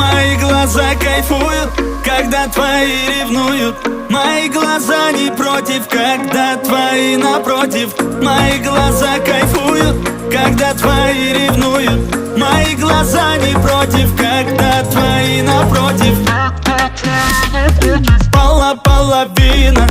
Мои глаза кайфуют, когда твои ревнуют. Мои глаза не против, когда твои напротив. Мои глаза кайфуют, когда твои ревнуют. Мои глаза не против, когда твои напротив. Пола половина,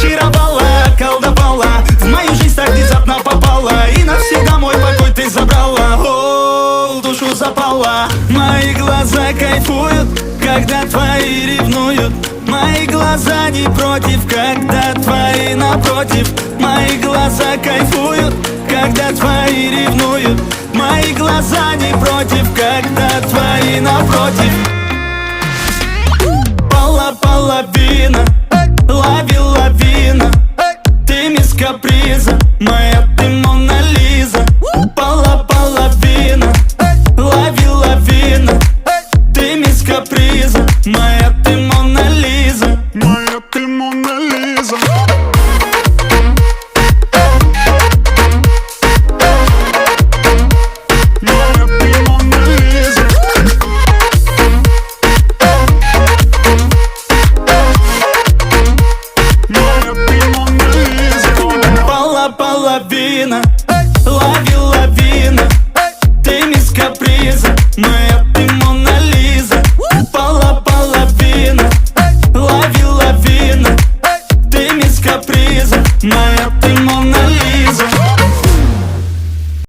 Очаровала, колдовала. В мою жизнь так внезапно попала. И навсегда мой покой ты забрала. О, душу запала. Мои глаза кайфуют Когда твои ревнуют. Мои глаза не против Когда твои напротив. Мои глаза кайфуют Когда твои ревнуют. Мои глаза не против Когда твои напротив половина. Лови лавина. Ты мисс каприза Моя ты Мона Лиза. Пола половина. Лови лавина. Ты мисс каприза Моя